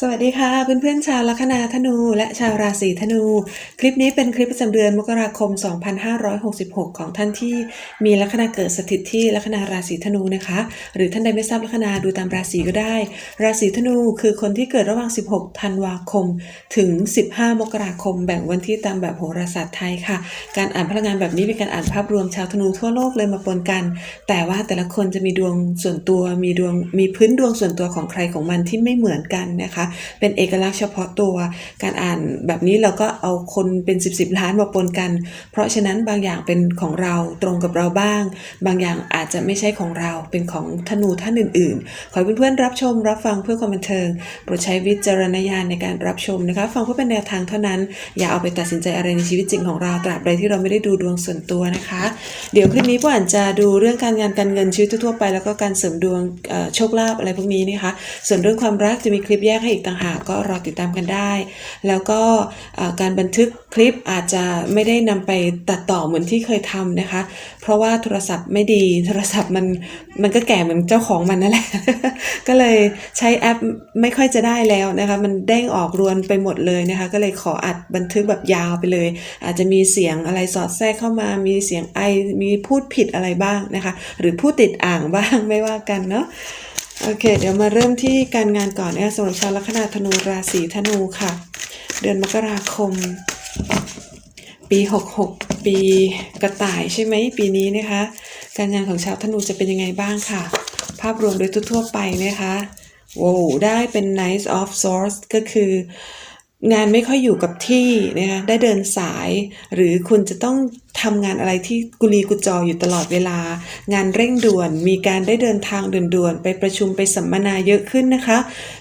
สวัสดีค่ะเพื่อนๆชาวลัคนาธนู และชาวราศีธนู คลิปนี้เป็นคลิปประจำเดือนมกราคม 2566 ของท่านที่มีลัคนาเกิดสถิตที่ลัคนาราศีธนูนะคะ หรือท่านใดไม่ทราบลัคนาดูตามราศีก็ได้ ราศีธนูคือคนที่เกิดระหว่าง 16 ธันวาคม ถึง 15 มกราคม แบ่งวันที่ตามแบบโหราศาสตร์ไทยค่ะ การอ่านพลังงานแบบนี้เป็นการอ่านภาพรวมชาวธนูทั่วโลกเลยมาปนกัน แต่ว่าแต่ละคนจะมีดวงส่วนตัวมีดวงมีพื้นดวงส่วนตัวของใครของมันที่ไม่เหมือนกันนะคะเป็นเอกลักษณ์เฉพาะตัว การอ่านแบบนี้เราก็เอาคนเป็น10บสล้านมาปนกัน เพราะฉะนั้นบางอย่างเป็นของเราตรงกับเราบ้าง บางอย่างอาจจะไม่ใช่ของเราเป็นของธนูท่านอื่น ๆ ขอให้เพื่อนๆรับชมรับฟังเพื่อความบันเทิงโปรดใช้วิจารณญาณในการรับชมนะคะ ฟังเพื่อเป็นแนวทางเท่านั้น อย่าเอาไปตัดสินใจอะไรในชีวิตจริงของเราตราบใดที่เราไม่ได้ดูดวงส่วนตัวนะคะ เดี๋ยวคลิปนี้ป้อ่านจะดูเรื่องการงานการเงินชีวิตทั่วไป แล้วก็การเสริมดวงโชคลาภอะไรพวกนี้นะคะ ส่วนเรื่องความรักจะมีคลิปแยกให้อีกต่างหากก็รอติดตามกันได้ แล้วก็การบันทึกคลิปอาจจะไม่ได้นำไปตัดต่อเหมือนที่เคยทำนะคะ เพราะว่าโทรศัพท์ไม่ดีโทรศัพท์มันมันก็แก่เหมือนเจ้าของมันนั่นแหละ ก็เลยใช้แอปไม่ค่อยจะได้แล้วนะคะ มันเด้งออกรวนไปหมดเลยนะคะ ก็เลยขออัดบันทึกแบบยาวไปเลย อาจจะมีเสียงอะไรสอดแทรกเข้ามา มีเสียงไอมีพูดผิดอะไรบ้างนะคะ หรือพูดติดอ่างบ้างไม่ว่ากันเนาะ โอเค เดี๋ยวมาเริ่มที่การงานก่อนนะคะสำหรับชาวลัคนาธนูราศีธนูค่ะ เดือนมกราคม ปี 66 ปีกระต่ายใช่ไหมปีนี้นะคะ การงานของชาวธนูจะเป็นยังไงบ้างค่ะ ภาพรวมโดยทั่วไปนะคะโว้ได้เป็น Nice of Swords ก็คือ งานไม่ค่อยอยู่กับที่นะคะได้เดินสาย หรือคุณจะต้องทำงานอะไรที่กุลีกุจออยู่ตลอดเวลา งานเร่งด่วน มีการได้เดินทางด่วนๆไปประชุมไปสัมมนาเยอะขึ้นนะคะ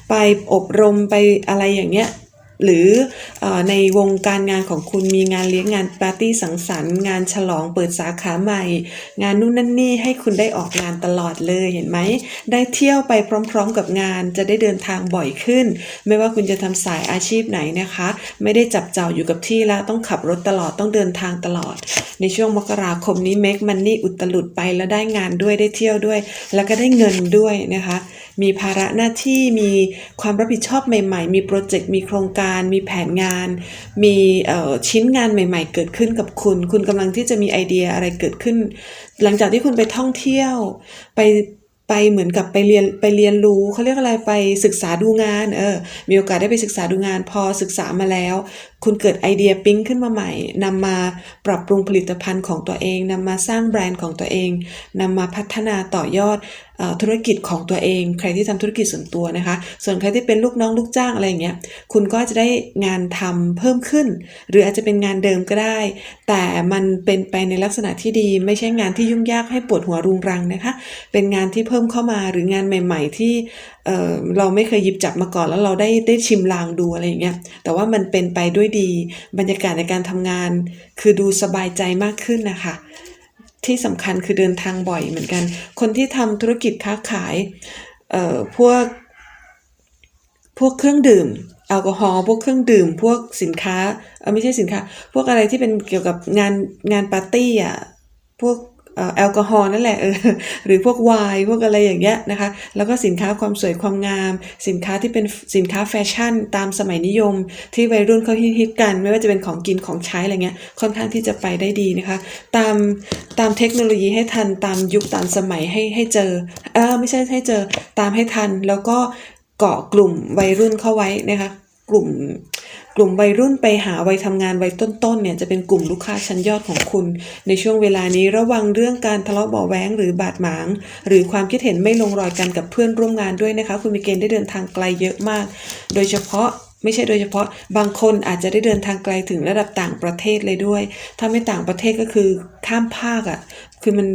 ไปอบรมไปอะไรอย่างเงี้ย หรืออในวงการงานของคุณมีงานเลี้ยงงานปาร์ตี้สังสรรค์ งานฉลองเปิดสาขาใหม่ งานนู่นนั่นนี่ให้คุณได้ออกงานตลอดเลยเห็นไหม ได้เที่ยวไปพร้อมๆกับงานจะได้เดินทางบ่อยขึ้น ไม่ว่าคุณจะทำสายอาชีพไหนนะคะ ไม่ได้จับเจ้าอยู่กับที่แล้วต้องขับรถตลอดต้องเดินทางตลอด ในช่วงมกราคมนี้ make money อุตลุดไปแล้วได้งานด้วยได้เที่ยวด้วย แล้วก็ได้เงินด้วยนะคะ มีภาระหน้าที่มีความรับผิดชอบใหม่ ๆ มีโปรเจกต์มีโครงการ มีแผนงาน มีชิ้นงานใหม่ ๆ เกิดขึ้นกับคุณ คุณกำลังที่จะมีไอเดียอะไรเกิดขึ้น หลังจากที่คุณไปท่องเที่ยว ไปไปเหมือนกับไปเรียนไปเรียนรู้เขาเรียกอะไรไปศึกษาดูงานเออมีโอกาสได้ไปศึกษาดูงาน พอศึกษามาแล้ว คุณเกิดไอเดียปิ๊งขึ้นมาใหม่นำมาปรับปรุงผลิตภัณฑ์ของตัวเองนำมาสร้างแบรนด์ของตัวเองนำมาพัฒนาต่อยอด ธุรกิจของตัวเอง ใครที่ทำธุรกิจส่วนตัวนะคะ ส่วนใครที่เป็นลูกน้องลูกจ้างอะไรอย่างเงี้ยคุณก็จะได้งานทำเพิ่มขึ้น หรืออาจจะเป็นงานเดิมก็ได้ แต่มันเป็นไปในลักษณะที่ดีไม่ใช่งานที่ยุ่งยากให้ปวดหัวรุงรังนะคะ เป็นงานที่เพิ่มเข้ามาหรืองานใหม่ ๆ ที่เเราไม่เคยหยิบจับมาก่อนแล้วเราได้ได้ชิมลางดูอะไรอย่างเงี้ยแต่ว่ามันเป็นไปด้วยดีบรรยากาศในการทำงาน คือดูสบายใจมากขึ้นนะคะ ที่สำคัญคือเดินทางบ่อยเหมือนกัน คนที่ทำธุรกิจค้าขายเอ่อพวกพวกเครื่องดื่มแอลกอฮอล์พวกเครื่องดื่ม พวกสินค้าเออไม่ใช่สินค้า พวกอะไรที่เป็นเกี่ยวกับงานงานปาร์ตี้อะพวก แอลกอฮอล์นั่นแหละเออหรือพวกไวน์พวกอะไรอย่างเงี้ยนะคะแล้วก็สินค้าความสวยความงาม สินค้าที่เป็นสินค้าแฟชั่น ตามสมัยนิยม ที่วัยรุ่นเขาฮิตกัน ไม่ว่าจะเป็นของกินของใช้อะไรเงี้ยค่อนข้างที่จะไปได้ดีนะคะตามตามเทคโนโลยีให้ทันตามยุคตามสมัยให้ให้เจอเออไม่ใช่ให้เจอตามให้ทันแล้วก็เกาะกลุ่มวัยรุ่นเข้าไว้นะคะกลุ่ม กลุ่มวัยรุ่นไปหาวัยทำงานวัยต้นๆเนี่ยจะเป็นกลุ่มลูกค้าชั้นยอดของคุณ ในช่วงเวลานี้ระวังเรื่องการทะเลาะเบาแว้งหรือบาดหมาง หรือความคิดเห็นไม่ลงรอยกันกับเพื่อนร่วมงานด้วยนะคะ คุณมีเกณฑ์ได้เดินทางไกลเยอะมาก โดยเฉพาะไม่ใช่โดยเฉพาะบางคนอาจจะได้เดินทางไกลถึงระดับต่างประเทศเลยด้วย ถ้าไม่ต่างประเทศก็คือข้ามภาคอะ่ะ คือมัน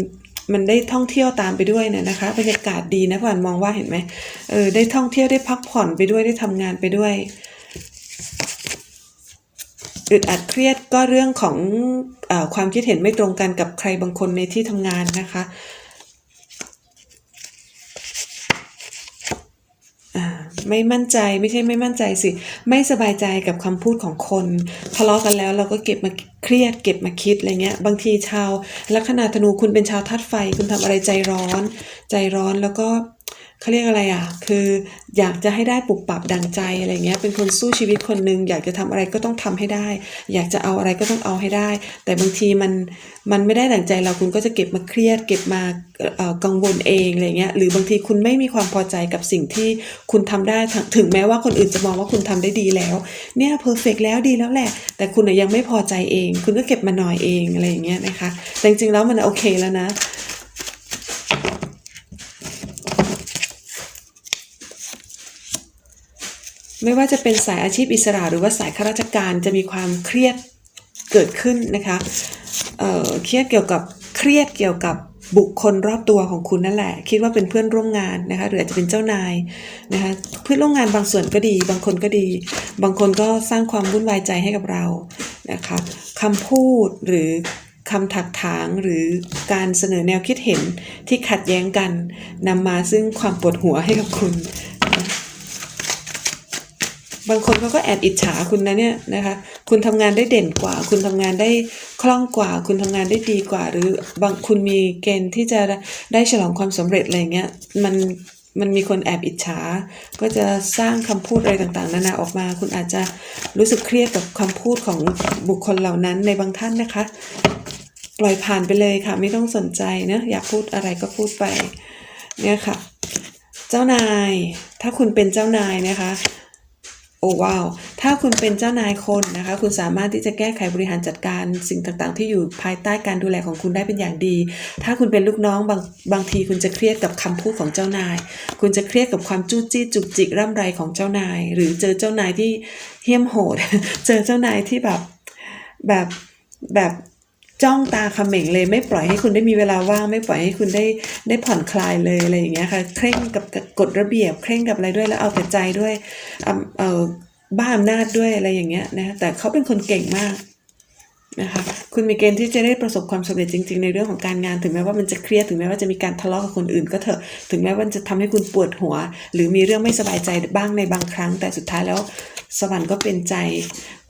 มันได้ท่องเที่ยวตามไปด้วยเนี่ยนะคะ บรรยากาศดีนะผ่านมองว่าเห็นไหมเออได้ท่องเที่ยวได้พักผ่อนไปด้วยได้ทำงานไปด้วย อึดอัดเครียดก็เรื่องของอความคิดเห็นไม่ตรงกันกับใครบางคนในที่ทำงานนะคะไม่มั่นใจไม่ใช่ไม่มั่นใจสิ ไม่สบายใจกับคำพูดของคนทะเลาะกันแล้วเราก็เก็บมาเครียด เก็บมาคิดอะไรเงี้ย บางทีชาวลัคนาธนูคุณเป็นชาวธาตุไฟ คุณทำอะไรใจร้อน ใจร้อนแล้วก็ เขาเรียกอะไรอะ คืออยากจะให้ได้ปุบปับดังใจอะไรเงี้ย เป็นคนสู้ชีวิตคนหนึ่งอยากจะทำอะไรก็ต้องทำให้ได้ อยากจะเอาอะไรก็ต้องเอาให้ได้ แต่บางทีมันมันไม่ได้ดังใจเราคุณก็จะเก็บมาเครียด เก็บมาเอ่อกังวลเองอะไรเงี้ย หรือบางทีคุณไม่มีความพอใจกับสิ่งที่คุณทำได้ถึงแม้ว่าคนอื่นจะมองว่าคุณทำได้ดีแล้ว เนี่ยเพอร์เฟกแล้วดีแล้วแหละ แต่คุณน่ะยังไม่พอใจเอง คุณก็เก็บมาหน่อยเองอะไรเงี้ยนะคะ แต่จริงๆแล้วมันโอเคแล้วนะ ไม่ว่าจะเป็นสายอาชีพอิสระหรือว่าสายข้าราชการจะมีความเครียดเกิดขึ้นนะคะเอ่อเครียดเกี่ยวกับเครียดเกี่ยวกับบุคคลรอบตัวของคุณนั่นแหละ คิดว่าเป็นเพื่อนร่วมงานนะคะหรืออาจจะเป็นเจ้านายนะคะเพื่อนร่วมงานบางส่วนก็ดี บางคนก็ดี บางคนก็สร้างความวุ่นวายใจให้กับเรานะคะคำพูดหรือคำถักถางหรือการเสนอแนวคิดเห็นที่ขัดแย้งกันนำมาซึ่งความปวดหัวให้กับคุณ บางคนเขาก็แอบอิจฉาคุณนะเนี่ยนะคะ คุณทำงานได้เด่นกว่า คุณทำงานได้คล่องกว่า คุณทำงานได้ดีกว่า หรือบางคุณมีเกณฑ์ที่จะได้ฉลองความสำเร็จอะไรเงี้ย มันมันมีคนแอบอิจฉา ก็จะสร้างคำพูดอะไรต่างๆ นานาออกมา คุณอาจจะรู้สึกเครียดกับคำพูดของบุคคลเหล่านั้นในบางท่านนะคะ ปล่อยผ่านไปเลยค่ะ ไม่ต้องสนใจนะอยากพูดอะไรก็พูดไป เนี่ยค่ะ เจ้านาย ถ้าคุณเป็นเจ้านายนะคะ โอ้ว้าว ถ้าคุณเป็นเจ้านายคนนะคะ คุณสามารถที่จะแก้ไขบริหารจัดการสิ่งต่างๆ ที่อยู่ภายใต้การดูแลของคุณได้เป็นอย่างดี ถ้าคุณเป็นลูกน้องบางบางทีคุณจะเครียดกับคำพูดของเจ้านาย คุณจะเครียดกับความจู้จี้จุกจิกร่ำไรของเจ้านาย หรือเจอเจ้านายที่เหี้ยมโหด เจอเจ้านายที่แบบแบบแบบ จ้องตาเขม่งเลยไม่ปล่อยให้คุณได้มีเวลาว่าง ไม่ปล่อยให้คุณได้ได้ผ่อนคลายเลยอะไรอย่างเงี้ยค่ะเคร่งกับกฎระเบียบ เคร่งกับอะไรด้วยแล้วเอาแต่ใจด้วยอ่ำเออบ้าอำนาจด้วยอะไรอย่างเงี้ยนะแต่เขาเป็นคนเก่งมาก นะคะคุณมีเกณฑ์ที่จะได้ประสบความสำเร็จจริง ๆ ในเรื่องของการงาน ถึงแม้ว่ามันจะเครียดถึงแม้ว่าจะมีการทะเลาะกับคนอื่น ก็เถอะถึงแม้ว่าจะทำให้คุณปวดหัว หรือมีเรื่องไม่สบายใจบ้างในบางครั้ง แต่สุดท้ายแล้วสวรรค์ก็เป็นใจ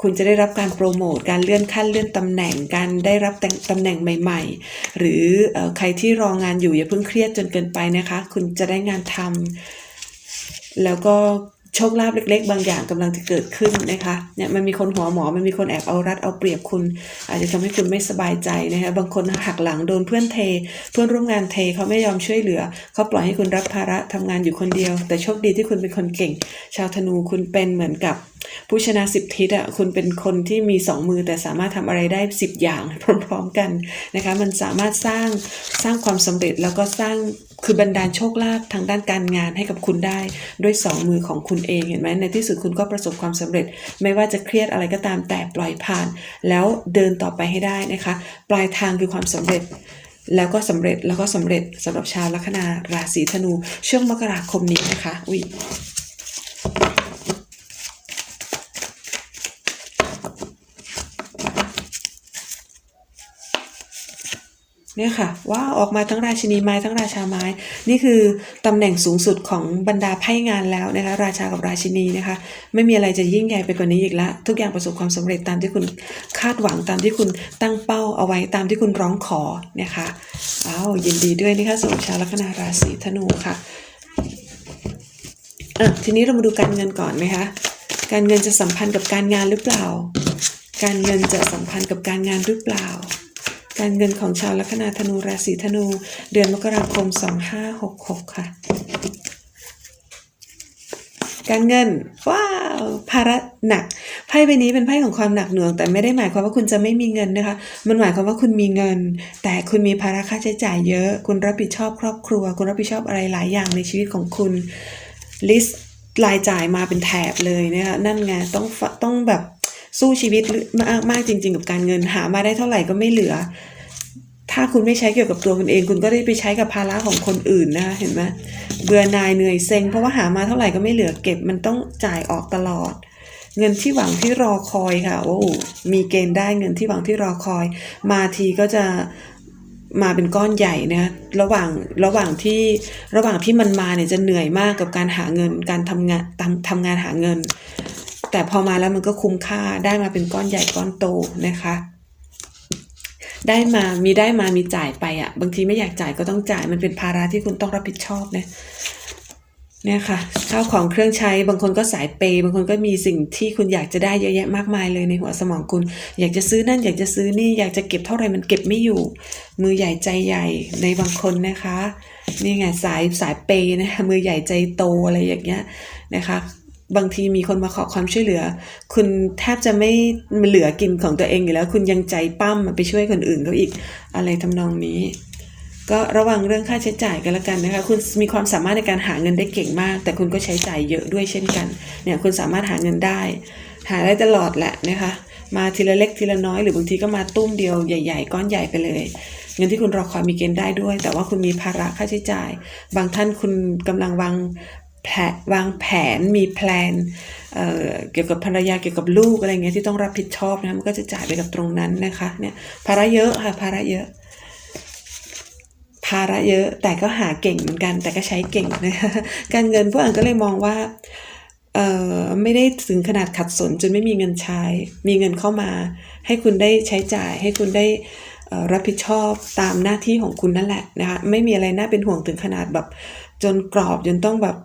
คุณจะได้รับการโปรโมท การเลื่อนขั้นเลื่อนตำแหน่ง การได้รับแต่งตำแหน่งใหม่ ๆ หรือเอ่อใครที่รองานอยู่อย่าเพิ่งเครียดจนเกินไปนะคะ คุณจะได้งานทำแล้วก็ โชคลาภเล็ก ๆ บางอย่างกำลังจะเกิดขึ้นนะคะเนี่ยมันมีคนหัวหมอมันมีคนแอบเอารัดเอาเปรียบคุณ อาจจะทำให้คุณไม่สบายใจนะคะบางคนหักหลังโดนเพื่อนเท เพื่อนร่วมงานเทเขาไม่ยอมช่วยเหลือเขาปล่อยให้คุณรับภาระทำงานอยู่คนเดียว แต่โชคดีที่คุณเป็นคนเก่ง ชาวธนูคุณเป็นเหมือนกับผู้ชนะสิบทิศอะคุณเป็นคนที่มีสองมือแต่สามารถทำอะไรได้สิบอย่างพร้อมๆกันนะคะมันสามารถสร้างสร้างความสำเร็จแล้วก็สร้าง คือบันดาลโชคลาภทางด้านการงานให้กับคุณได้ด้วยสองมือของคุณเองเห็นไหมในที่สุดคุณก็ประสบความสำเร็จ ไม่ว่าจะเครียดอะไรก็ตามแต่ปล่อยผ่าน แล้วเดินต่อไปให้ได้นะคะ ปลายทางคือความสำเร็จ แล้วก็สำเร็จแล้วก็สำเร็จสำหรับชาวลัคนาราศีธนู ช่วงมกราคมนี้นะคะอุ้ย เนี่ยค่ะว้าออกมาทั้งราชินีไม้ทั้งราชาไม้ นี่คือตำแหน่งสูงสุดของบรรดาไพ่งานแล้วนะคะราชากับราชินีนะคะ ไม่มีอะไรจะยิ่งใหญ่ไปกว่านี้อีกละทุกอย่างประสบความสำเร็จตามที่คุณคาดหวังตามที่คุณตั้งเป้าเอาไว้ตามที่คุณร้องขอเนี่ยค่ะอ้าวยินดีด้วยนะคะสำหรับชาวลัคนาราศีธนูค่ะอะทีนี้เรามาดูการเงินก่อนไหมคะการเงินจะสัมพันธ์กับการงานหรือเปล่า การเงินจะสัมพันธ์กับการงานหรือเปล่า การเงินของชาวลัคนาธนูราศีธนู เดือนมกราคม 2566 ค่ะ การเงิน ว้าวภาระหนักไพ่ใบนี้เป็นไพ่ของความหนักหน่วง แต่ไม่ได้หมายความว่าคุณจะไม่มีเงินนะคะ มันหมายความว่าคุณมีเงิน แต่คุณมีภาระค่าใช้จ่ายเยอะ คุณรับผิดชอบครอบครัว คุณรับผิดชอบอะไรหลายอย่างในชีวิตของคุณลิสต์รายจ่ายมาเป็นแถบเลยนะคะนั่นไงต้องต้องแบบสู้ชีวิตมากมากจริง ๆ กับการเงินหามาได้เท่าไหร่ก็ไม่เหลือ ถ้าคุณไม่ใช้เกี่ยวกับตัวคุณเอง คุณก็ได้ไปใช้กับภาระของคนอื่นนะคะเห็นไหมเบื่อนายเหนื่อยเซ็งเพราะว่าหามาเท่าไหร่ก็ไม่เหลือเก็บมันต้องจ่ายออกตลอด เงินที่หวังที่รอคอยค่ะโอ้มีเกณฑ์ได้เงินที่หวังที่รอคอย มาทีก็จะมาเป็นก้อนใหญ่นะระหว่างระหว่างที่ระหว่างที่มันมาเนี่ยจะเหนื่อยมากกับการหาเงิน การทำงานทำทำงานหาเงิน แต่พอมาแล้วมันก็คุ้มค่าได้มาเป็นก้อนใหญ่ก้อนโตนะคะ ได้มามีได้มามีจ่ายไปอะ่ะ บางทีไม่อยากจ่ายก็ต้องจ่าย มันเป็นภาระที่คุณต้องรับผิดชอบนะเนี่ยค่ะข้าวของเครื่องใช้บางคนก็สายเปย์บางคนก็มีสิ่งที่คุณอยากจะได้เยอะแยะมากมายเลยในหัวสมองคุณ อยากจะซื้อนั่น อยากจะซื้อนี่อยากจะเก็บเท่าไหร่มันเก็บไม่อยู่ มือใหญ่ใจใหญ่ในบางคนนะคะ นี่ไงสายสายเปย์นะคะมือใหญ่ใจโตอะไรอย่างเงี้ยนะคะ บางทีมีคนมาขอความช่วยเหลือ คุณแทบจะไม่เหลือกินของตัวเองอยู่แล้ว คุณยังใจปั้มไปช่วยคนอื่นเขาอีกอะไรทำนองนี้ ก็ระวังเรื่องค่าใช้จ่ายกันละกันนะคะ คุณมีความสามารถในการหาเงินได้เก่งมาก แต่คุณก็ใช้จ่ายเยอะด้วยเช่นกัน เนี่ยคุณสามารถหาเงินได้ หาได้ตลอดแหละนะคะ มาทีละเล็กทีละน้อยหรือบางทีก็มาตุ้มเดียวใหญ่ ๆ ก้อนใหญ่ไปเลยเงินที่คุณรอคอยมีเกณฑ์ได้ด้วย แต่ว่าคุณมีภาระค่าใช้จ่าย บางท่านคุณกำลังวาง วางแผนมีแพลนเเกี่ยวกับภรรยาเกี่ยวกับลูกอะไรเงี้ยที่ต้องรับผิดชอบนะมันก็จะจ่ายไปกับตรงนั้นนะคะเนี่ยภาระเยอะค่ะภาระเยอะ ภาระเยอะแต่ก็หาเก่งเหมือนกัน แต่ก็ใช้เก่งนะการเงินพวกอ่นก็เลยมองว่าเอ่อไม่ได้ถึงขนาดขัดสนจนไม่มีเงินใช้ มีเงินเข้ามา ให้คุณได้ใช้จ่าย ให้คุณได้รับผิดชอบตามหน้าที่ของคุณนั่นแหละนะคะไม่มีอะไรน่าเป็นห่วงถึงขนาดแบบจนกรอบจนต้องแบบ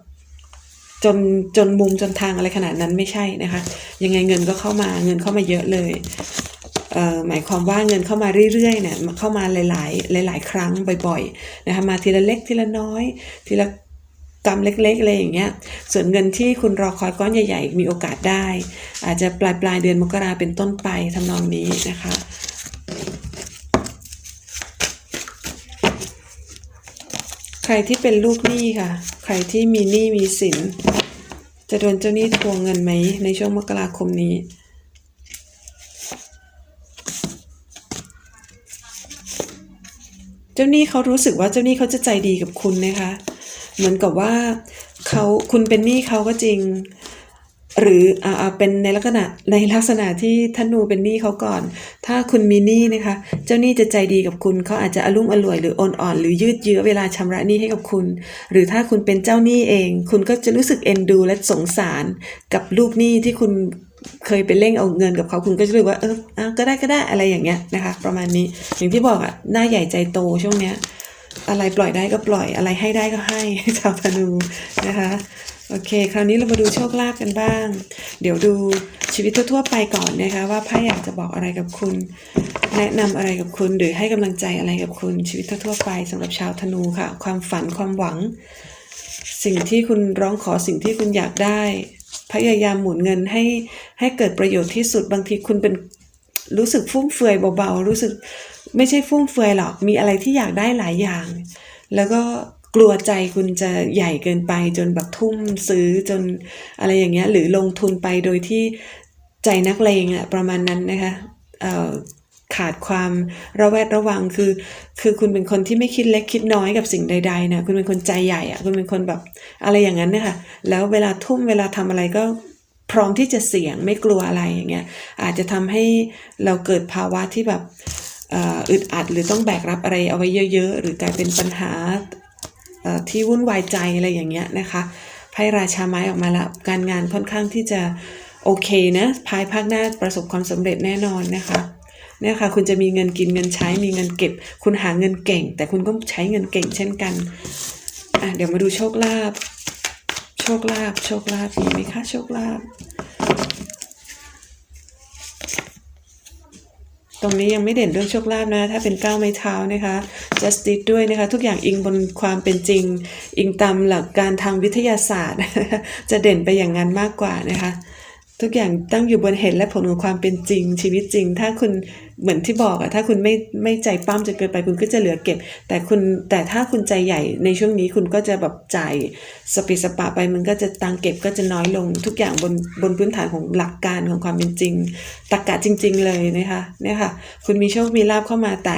จนจนมุมจนทางอะไรขนาดนั้นไม่ใช่นะคะ ยังไงเงินก็เข้ามาเงินเข้ามาเยอะเลยเหมายความว่าเงินเข้ามาเรื่อยๆเนี่ยเข้ามาหลาย ๆ หลาย ๆ ครั้งบ่อยๆนะคะมาทีละเล็กทีละน้อย ทีละกำเล็กๆอะไรอย่างเงี้ยส่วนเงินที่คุณรอคอยก้อนใหญ่ ๆ มีโอกาสได้ อาจจะปลายปลายเดือนมกราเป็นต้นไปทำนองนี้นะคะ ใครที่เป็นลูกหนี้ค่ะ ใครที่มีหนี้มีสิน จะโดนเจ้าหนี้ทวงเงินไหมในช่วงมกราคมนี้ เจ้าหนี้เขารู้สึกว่าเจ้าหนี้เขาจะใจดีกับคุณนะคะ เหมือนกับว่าเขาคุณเป็นหนี้เขาก็จริง หรืออ่าอ่าเป็นในลักษณะในลักษณะที่ธนูเป็นหนี้เขาก่อน ถ้าคุณมีหนี้นะคะ เจ้าหนี้จะใจดีกับคุณเขาอาจจะอารมุ่มอร่วยหรืออ่อนอ่อนหรือยืดเยื้อเวลาชำระหนี้ให้กับคุณ หรือถ้าคุณเป็นเจ้าหนี้เอง คุณก็จะรู้สึกเอ็นดูและสงสารกับลูกหนี้ที่คุณเคยไปเล่งเอาเงินกับเขาคุณก็จะรู้ว่าเอออะก็ได้ก็ได้อะไรอย่างเงี้ยนะคะ ประมาณนี้อย่างที่บอกอะหน้าใหญ่ใจโตช่วงเนี้ย อะไรปล่อยได้ก็ปล่อยอะไรให้ได้ก็ให้ชาวธนูนะคะโอเค คราวนี้เรามาดูโชคลาภกันบ้าง เดี๋ยวดูชีวิตทั่วๆไปก่อนนะคะ ว่าไพ่อยากจะบอกอะไรกับคุณ แนะนำอะไรกับคุณ หรือให้กำลังใจอะไรกับคุณ ชีวิตทั่วๆไปสำหรับชาวธนูค่ะ ความฝันความหวัง สิ่งที่คุณร้องขอสิ่งที่คุณอยากได้ พยายามหมุนเงินให้ให้เกิดประโยชน์ที่สุดบางทีคุณเป็นรู้สึกฟุ่มเฟือยเบาๆ รู้สึก ไม่ใช่ฟุ่มเฟือยหรอก มีอะไรที่อยากได้หลายอย่าง แล้วก็กลัวใจคุณจะใหญ่เกินไปจนแบบทุ่มซื้อจนอะไรอย่างเงี้ย หรือลงทุนไปโดยที่ใจนักเลงอะประมาณนั้นนะคะเอ่อขาดความระแวดระวังคือ คือคุณเป็นคนที่ไม่คิดเล็กคิดน้อยกับสิ่งใดๆนะคุณเป็นคนใจใหญ่อะคุณเป็นคนแบบอะไรอย่างนั้นนะคะแล้วเวลาทุ่มเวลาทำอะไรก็พร้อมที่จะเสี่ยงไม่กลัวอะไรอย่างเงี้ยอาจจะทำให้เราเกิดภาวะที่แบบ อึดอัดหรือต้องแบกรับอะไรเอาไว้เยอะ ๆ หรือกลายเป็นปัญหาที่วุ่นวายใจอะไรอย่างเงี้ยนะคะไพ่ราชาไม้ออกมาแล้วการงานค่อนข้างที่จะโอเคนะภายภาคหน้าประสบความสำเร็จแน่นอนนะคะเนี่ยค่ะคุณจะมีเงินกินเงินใช้มีเงินเก็บ คุณหาเงินเก่ง แต่คุณก็ใช้เงินเก่งเช่นกันอะเดี๋ยวมาดูโชคลาภโชคลาภโชคลาภมีไหมคะโชคลาภ ตรงนี้ยังไม่เด่นเรื่องโชคลาภนะ ถ้าเป็นก้าวไม้เท้านะคะ justice ด้วยนะคะ ทุกอย่างอิงบนความเป็นจริง อิงตามหลักการทางวิทยาศาสตร์ จะเด่นไปอย่างนั้นมากกว่านะคะ ทุกอย่างตั้งอยู่บนเหตุและผลของความเป็นจริง ชีวิตจริง ถ้าคุณเหมือนที่บอกอะถ้าคุณไม่ไม่ใจปั้มจนเกินไปคุณก็จะเหลือเก็บ แต่คุณแต่ถ้าคุณใจใหญ่ในช่วงนี้คุณก็จะแบบจ่ายสปีสปะไปมันก็จะตังเก็บก็จะน้อยลง ทุกอย่างบนบนพื้นฐานของหลักการของความเป็นจริงตรรกะจริง ๆ เลยนะคะเนี่ยค่ะ คุณมีโชคมีลาภเข้ามาแต่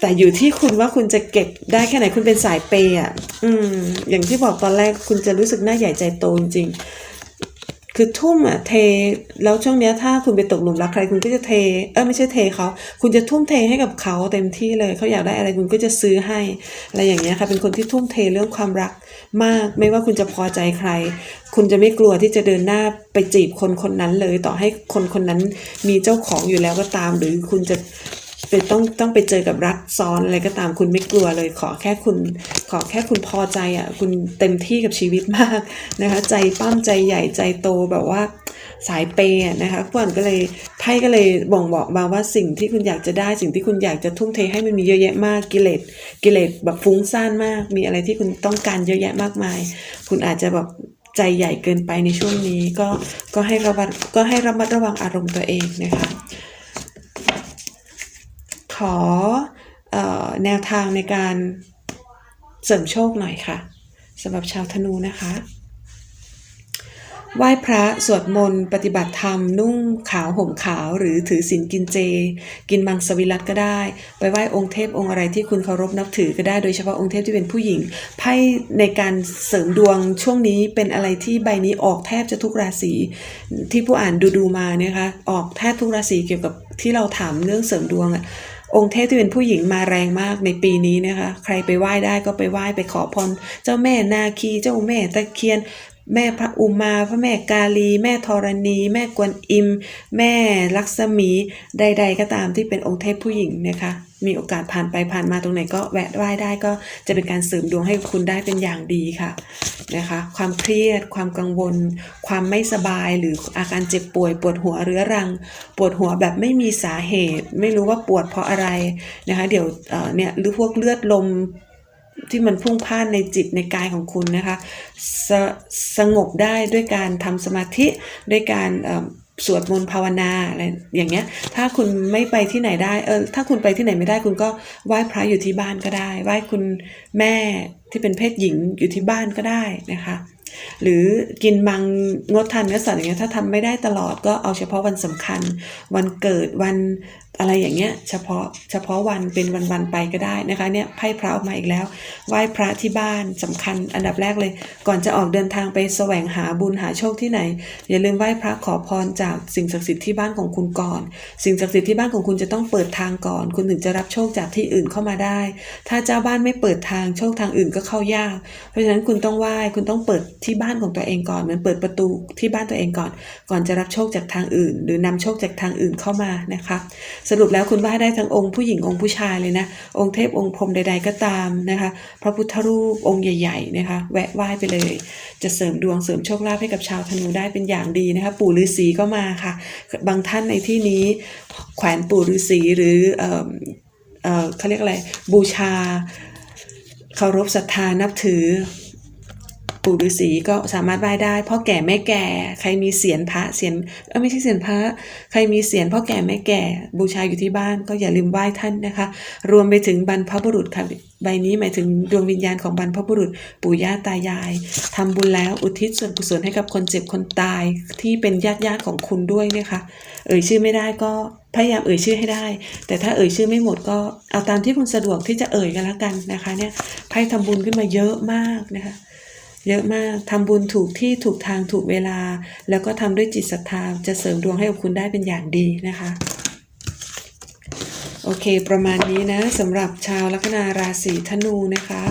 แต่อยู่ที่คุณว่าคุณจะเก็บได้แค่ไหนคุณเป็นสายเปย์อะอืมอย่างที่บอกตอนแรกคุณจะรู้สึกหน้าใหญ่ใจโตจริง คือทุ่มอะเท แล้วช่วงเนี้ยถ้าคุณไปตกหลุมรักใครคุณก็จะเท เออไม่ใช่เทเขา คุณจะทุ่มเทให้กับเขาเต็มที่เลย เขาอยากได้อะไรคุณก็จะซื้อให้ อะไรอย่างเงี้ยค่ะ เป็นคนที่ทุ่มเทเรื่องความรักมาก ไม่ว่าคุณจะพอใจใคร คุณจะไม่กลัวที่จะเดินหน้าไปจีบคนคนนั้นเลย ต่อให้คนคนนั้นมีเจ้าของอยู่แล้วก็ตาม หรือคุณจะ เป็นต้องต้องไปเจอกับรักซ้อนอะไรก็ตามคุณไม่กลัวเลย ขอแค่คุณขอแค่คุณพอใจอะคุณเต็มที่กับชีวิตมากนะคะใจปั้มใจใหญ่ใจโตแบบว่าสายเปย์นะคะพวกนก็เลยไพ่ก็เลยบ่งบอกมาว่าสิ่งที่คุณอยากจะได้สิ่งที่คุณอยากจะทุ่มเทให้มันมีเยอะแยะมากกิเลสกิเลสแบบฟุ้งซ่านมาก มีอะไรที่คุณต้องการเยอะแยะมากมาย คุณอาจจะแบบใจใหญ่เกินไปในช่วงนี้ก็ก็ให้ระวังก็ให้ระมัดระวังอารมณ์ตัวเองนะคะ ขอออแนวทางในการเสริมโชคหน่อยค่ะสำหรับชาวธนูนะคะไหว้พระสวดมนต์ปฏิบัติธรรม นุ่งขาวห่มขาว หรือถือศีลกินเจ กินมังสวิรัตก็ได้ ไปไหว้องค์เทพองค์อะไรที่คุณเคารพนับถือก็ได้โดยเฉพาะองค์เทพที่เป็นผู้หญิงไพ่ในการเสริมดวงช่วงนี้เป็นอะไรที่ใบนี้ออกแทบจะทุกราศีที่ผู้อ่านดูดูมาเนี่ยคะออกแทบทุกราศีเกี่ยวกับที่เราถามเรื่องเสริมดวงอะ องค์เทพที่เป็นผู้หญิงมาแรงมากในปีนี้นะคะ ใครไปไหว้ได้ก็ไปไหว้ไปขอพรเจ้าแม่นาคีเจ้าแม่ตะเคียน แม่พระอุมา พระแม่กาลี แม่ธรณี แม่กวนอิม แม่ลักษมีใด ๆ ก็ตามที่เป็นองค์เทพผู้หญิงนะคะ มีโอกาสผ่านไปผ่านมาตรงไหนก็แวะไหว้ได้ก็จะเป็นการเสริมดวงให้คุณได้เป็นอย่างดีค่ะนะคะ ความเครียด ความกังวล ความไม่สบายหรืออาการเจ็บป่วย ปวดหัวเรื้อรัง ปวดหัวแบบไม่มีสาเหตุ ไม่รู้ว่าปวดเพราะอะไรนะคะ เดี๋ยวเนี่ยหรือพวกเลือดลมที่มันพุ่งพ่านในจิตในกายของคุณนะคะสสงบได้ด้วยการทำสมาธิด้วยการ สวดมนต์ภาวนาอะไรอย่างเงี้ย ถ้าคุณไม่ไปที่ไหนได้เออถ้าคุณไปที่ไหนไม่ได้คุณก็ไหว้พระอยู่ที่บ้านก็ได้ ไหว้คุณแม่ที่เป็นเพศหญิงอยู่ที่บ้านก็ได้นะคะ หรือกินมังงดทานเนื้อสัตว์อย่างเงี้ยถ้าทำไม่ได้ตลอดก็เอาเฉพาะวันสำคัญ วันเกิดวัน อะไรอย่างเงี้ยเฉพาะเฉพาะวันเป็นวันๆไปก็ได้นะคะเนี่ยไพ่พระออกมาอีกแล้ว ไหว้พระที่บ้านสำคัญอันดับแรกเลย ก่อนจะออกเดินทางไปแสวงหาบุญหาโชคที่ไหน อย่าลืมไหว้พระขอพรจากสิ่งศักดิ์สิทธิ์ที่บ้านของคุณก่อน สิ่งศักดิ์สิทธิ์ที่บ้านของคุณจะต้องเปิดทางก่อน คุณถึงจะรับโชคจากที่อื่นเข้ามาได้ ถ้าเจ้าบ้านไม่เปิดทางโชคทางอื่นก็เข้ายาก เพราะฉะนั้นคุณต้องไหว้คุณต้องเปิดที่บ้านของตัวเองก่อนเหมือนเปิดประตูที่บ้านตัวเองก่อน ก่อนจะรับโชคจากทางอื่น หรือนำโชคจากทางอื่นเข้ามานะคะสรุปแล้วคุณไหว้ได้ทั้งองค์ผู้หญิงองค์ผู้ชายเลยนะ องค์เทพองค์พรมใด ๆ ก็ตามนะคะ พระพุทธรูปองค์ใหญ่ ๆ นะคะ แวะไหว้ไปเลย จะเสริมดวงเสริมโชคลาภให้กับชาวธนูได้เป็นอย่างดีนะคะ ปู่ฤาษีก็มาค่ะ บางท่านในที่นี้แขวนปู่ฤาษีหรือเออเออเขาเรียกอะไรบูชาเคารพศรัทธานับถือ ปู่ฤาษีก็สามารถไหว้ได้พ่อแก่แม่แก่ ใครมีเสียนพระเสียนเออไม่ใช่เสียนพระใครมีเสียนพ่อแก่แม่แก่บูชาอยู่ที่บ้านก็อย่าลืมไหว้ท่านนะคะ รวมไปถึงบรรพบุรุษค่ะใบนี้หมายถึงดวงวิญญาณของบรรพบุรุษปู่ย่าตายายทำบุญแล้วอุทิศส่วนกุศลให้กับคนเจ็บคนตายที่เป็นญาติญาติของคุณด้วยนะคะเอ่ยชื่อไม่ได้ก็พยายามเอ่ยชื่อให้ได้ แต่ถ้าเอ่ยชื่อไม่หมดก็เอาตามที่คุณสะดวกที่จะเอ่ยกันแล้วกันนะคะเนี่ยไพ่ทำบุญขึ้นมาเยอะมากนะคะ เยอะมากทำบุญถูกที่ถูกทางถูกเวลา แล้วก็ทำด้วยจิตศรัทธาจะเสริมดวงให้กับคุณได้เป็นอย่างดีนะคะ โอเค ประมาณนี้นะสำหรับชาวลัคนาราศีธนูนะคะ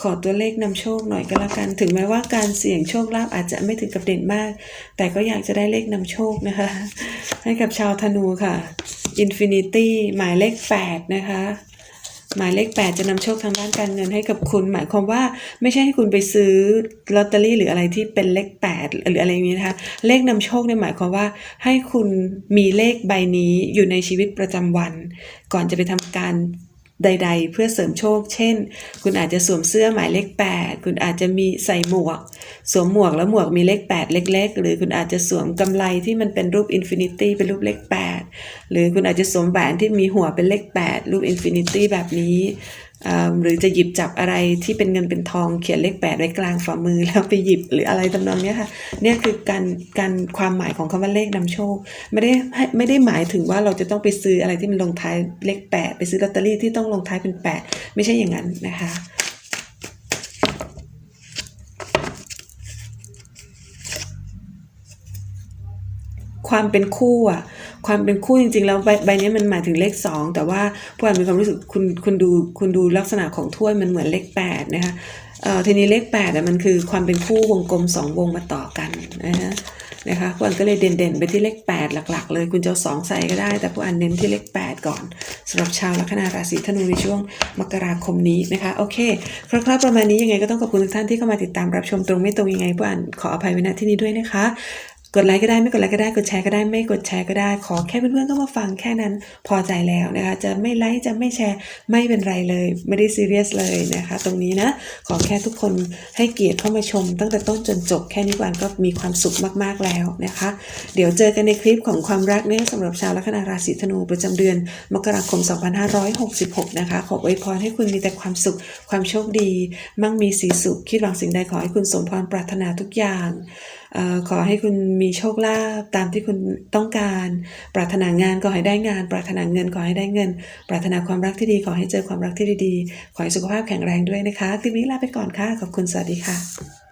ขอตัวเลขนำโชคหน่อยก็แล้วกัน ถึงแม้ว่าการเสี่ยงโชคลาภอาจจะไม่ถึงกับเด่นมาก แต่ก็อยากจะได้เลขนำโชคนะคะ ให้กับชาวธนูค่ะ Infinity หมายเลข 8 นะคะ หมายเลข 8 จะนำโชคทางด้านการเงินให้กับคุณ หมายความว่าไม่ใช่ให้คุณไปซื้อลอตเตอรี่หรืออะไรที่เป็นเลข 8 หรืออะไรนี้นะคะ เลขนำโชคเนี่ยหมายความว่าให้คุณมีเลขใบนี้อยู่ในชีวิตประจำวัน ก่อนจะไปทำการ ใด ๆ เพื่อเสริมโชค เช่น คุณอาจจะสวมเสื้อหมายเลข 8 คุณอาจจะมีใส่หมวก สวมหมวกแล้วหมวกมีเลข 8 เล็ก ๆ หรือคุณอาจจะสวมกำไลที่มันเป็นรูปอินฟินิตี้เป็นรูปเลข 8 หรือคุณอาจจะสวมแหวนที่มีหัวเป็นเลข 8 รูปอินฟินิตี้แบบนี้ หรือจะหยิบจับอะไรที่เป็นเงินเป็นทองเขียนเลข8ไว้กลางฝ่ามือแล้วไปหยิบหรืออะไรทำนองเนี้ยค่ะเนี่ยคือการการความหมายของคำว่าเลขนำโชค ไม่ได้ให้ไม่ได้หมายถึงว่าเราจะต้องไปซื้ออะไรที่มันลงท้ายเลข8ไปซื้อลอตเตอรี่ที่ต้องลงท้ายเป็น8ไม่ใช่อย่างนั้นนะคะความเป็นคู่อะ ความเป็นคู่จริงๆ แล้วใบใบนี้มันหมายถึงเลขสองแต่ว่าพวกเรานมีความรู้สึกคุณคุณดูคุณดูลักษณะของถ้วยมันเหมือนเลขแปดนะคะเอ่อทีนี้เลขแปดอะมันคือความเป็นคู่วงกลมสองวงมาต่อกันนะฮะนะคะผู้อันก็เลยเด่นๆ ไปที่เลข 8 หลัก ๆ เลยคุณจะสองใส่ก็ได้ แต่ผู้อันเน้นที่เลข 8 ก่อนสำหรับชาวลัคนาราศีธนูในช่วงมกราคมนี้นะคะโอเคคร่าวๆประมาณนี้ยังไงก็ต้องขอบคุณทุกท่านที่เข้ามาติดตามรับชมตรงไม่ตรงยังไงผู้อันขออภัยไว้ณที่นี้ด้วยนะคะ กดไลค์ก็ได้ไม่กดไลค์ก็ได้กดแชร์ก็ได้ไม่กดแชร์ก็ได้ ขอแค่เพื่อนๆก็มาฟังแค่นั้นพอใจแล้วนะคะ จะไม่ไลค์จะไม่แชร์ไม่เป็นไรเลย ไม่ได้ซีเรียสเลยนะคะ ตรงนี้นะ ขอแค่ทุกคนให้เกียรติเข้ามาชม ตั้งแต่ต้นจนจบแค่นี้กวานก็มีความสุขมากๆแล้วนะคะ เดี๋ยวเจอกันในคลิปของความรักเนี่ยสำหรับชาวลัคนาราศีธนูประจำเดือนมกราคม 2566 นะคะ ขออวยพรให้คุณมีแต่ความสุขความโชคดี มั่งมีสีสุขคิดหวังสิ่งใดขอให้คุณสมพรปรารถนาทุกอย่าง ขอให้คุณมีโชคลาภตามที่คุณต้องการ ปรารถนางานก็ให้ได้งาน ปรารถนาเงินขอให้ได้เงิน ปรารถนาความรักที่ดีขอให้เจอความรักที่ดีๆ ขอให้สุขภาพแข็งแรงด้วยนะคะคลิปนี้ลาไปก่อนค่ะ ขอบคุณ สวัสดีค่ะ